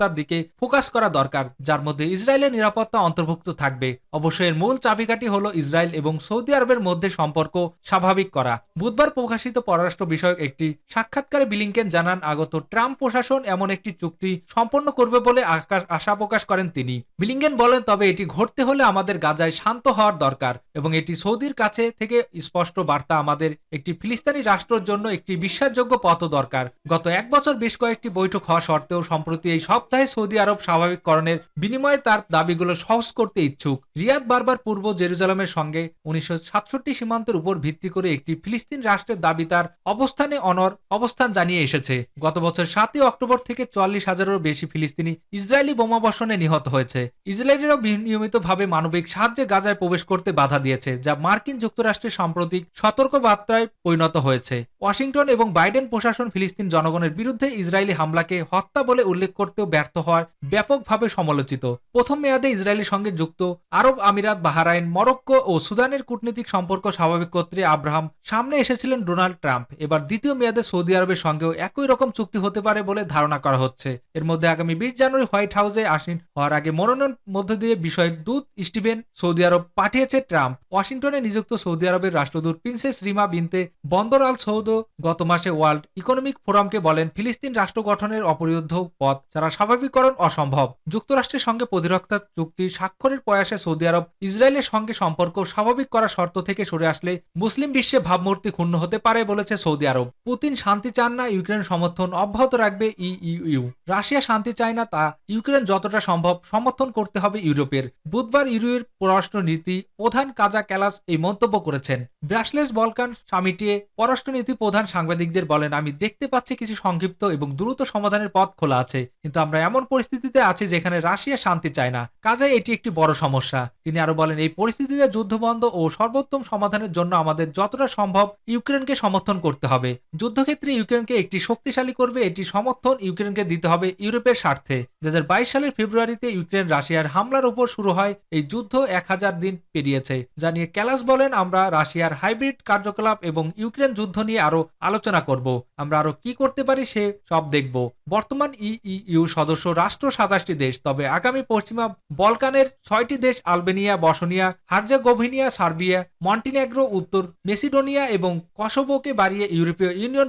নিরাপত্তার দিকে ফোকাস করা দরকার, যার মধ্যে ইসরায়েলের নিরাপত্তা অন্তর্ভুক্ত থাকবে। অবশ্যই এর মূল চাবিকাঠি হলো ইসরায়েল এবং সৌদি আরবের মধ্যে সম্পর্ক স্বাভাবিক করা। বুধবার প্রকাশিত পররাষ্ট্র বিষয়ক একটি সাক্ষাৎকারে বিলিংকেন জানান আগত ট্রাম্প প্রশাসন এমন একটি চুক্তি সম্পন্ন করবে বলে আশা প্রকাশ করেন তিনি। বিলিংকেন বলেন, তবে এটি ঘটতে হলে আমাদের গাজায় শান্ত হওয়ার দরকার এবং এটি সৌদির কাছে থেকে স্পষ্ট বার্তা আমাদের একটি ফিলিস্তিনি রাষ্ট্রের জন্য একটি বিশ্বাসযোগ্য পথ দরকার। গত এক বছর বেশ কয়েকটি বৈঠক হওয়া সত্ত্বেও, সম্প্রতি এই সপ্তাহে সৌদি আরব স্বাভাবিককরণের বিনিময়ে তার দাবিগুলো সহজ করতে ইচ্ছুক। রিয়াদ বারবার পূর্ব জেরুজালেমের সঙ্গে উনিশশো সাতষট্টি সীমান্তের উপর ভিত্তি করে একটি ফিলিস্তিন রাষ্ট্রের দাবি তার অবস্থানে অনর অবস্থান জানিয়ে এসেছে। গত বছর সাতই অক্টোবর থেকে চুয়াল্লিশ হাজারেরও বেশি ফিলিস্তিনি ইসরায়েলি বোমাবর্ষণে নিহত হয়েছে। ইসরায়েলেরও নিয়মিতভাবে মানবিক সাহায্যে গাজায় প্রবেশ করতে বাধা দিয়েছে, যা মার্কিন যুক্তরাষ্ট্রের সাম্প্রতিক সতর্ক বার্তায় পরিণত হয়েছে। ওয়াশিংটন এবং বাইডেন প্রশাসন ফিলিস্তিন জনগণের বিরুদ্ধে ইসরায়েলি হামলাকে হত্যা বলে উল্লেখ করতেও ব্যর্থ হওয়ার ব্যাপকভাবে সমালোচিত। প্রথম মেয়াদে ইসরায়েলের সঙ্গে যুক্ত আরব আমিরাত, বাহারাইন, মরক্কো ও সুদানের কূটনৈতিক সম্পর্ক স্বাভাবিক করতে আব্রাহাম সামনে এসেছিলেন ডোনাল্ড ট্রাম্প। এবার দ্বিতীয় মেয়াদে সৌদি আরবের সঙ্গেও একই রকম চুক্তি হতে পারে বলে ধারণা করা হচ্ছে। এর মধ্যে আগামী বিশ জানুয়ারি হোয়াইট হাউসে আসীন হওয়ার আগে মনোনয়ন মধ্য দিয়ে বিষয়ের দূত স্টিভেন সৌদি আরব পাঠিয়েছে ট্রাম্প। ওয়াশিংটনে নিযুক্ত সৌদি আরবের রাষ্ট্রদূত প্রিন্সেস রিমা বিনতে বন্দর আল সৌদ গত মাসে ওয়ার্ল্ড ইকোনমিক ফোরামকে বলেন, ফিলিস্তিন রাষ্ট্র গঠনের অপরিবদ্ধ পথ ছাড়া স্বাভাবিককরণ অসম্ভব। যুক্তরাষ্ট্রের সঙ্গে প্রতিরক্ষা চুক্তি স্বাক্ষরের প্রয়াসে সৌদি আরব ইসরায়েলের সঙ্গে সম্পর্ক স্বাভাবিক করার শর্ত থেকে সরে আসলে মুসলিম বিশ্বে ভাবমূর্তি ক্ষুণ্ণ হতে পারে বলেছে সৌদি আরব। পুতিন শান্তি চান না, ইউক্রেন সমর্থন অব্যাহত রাখবে ইইউ। রাশিয়া শান্তি চায় না, তা ইউক্রেন যতটা সম্ভব সমর্থন করতে হবে ইউরোপের। বুধবার ইউরোপের পররাষ্ট্র নীতি প্রধান কাজা ক্যালাস এই মন্তব্য করেছেন। ব্রাসলেস বলকান সামিটে পররাষ্ট্রনীতি প্রধান সাংবাদিকদের বলেন, আমি দেখতে পাচ্ছি কিছু সংক্ষিপ্ত এবং দ্রুত সমাধানের পথ খোলা আছে, কিন্তু এমন পরিস্থিতিতে আছি যেখানে রাশিয়া শান্তি চায় না। কাজেই এটি একটি বড় সমস্যা। তিনি আরও বলেন, এই পরিস্থিতিতে যুদ্ধবন্ধ ও সর্বোত্তম সমাধানের জন্য আমাদের যতটা সম্ভব ইউক্রেনকে সমর্থন করতে হবে। যুদ্ধক্ষেত্রে ইউক্রেনকে একটি শক্তিশালী করবে, এটি সমর্থন ইউক্রেনকে দিতে হবে ইউরোপের স্বার্থে। দু হাজার বাইশ সালের ফেব্রুয়ারিতে ইউক্রেন রাশিয়ার হামলার উপর শুরু হয়, এই যুদ্ধ এক হাজার দিন পেরিয়েছে। যা নিয়ে ক্যালাস বলেন, আমরা রাশিয়ার হাইব্রিড কার্যকলাপ এবং ইউক্রেন যুদ্ধ নিয়ে আরও আলোচনা করব। আমরা আরও কি করতে পারি সে সব দেখব। বর্তমান ইইউ সদস্য রাষ্ট্র সাতাশটি দেশ, তবে আগামী পশ্চিমা বলকানের ছয়টি দেশ Albania, Bosnia Herzegovina Serbia, Montenegro, উত্তর মেসিডোনিয়া এবং কসোভোকে বাড়িয়ে ইউরোপীয় ইউনিয়ন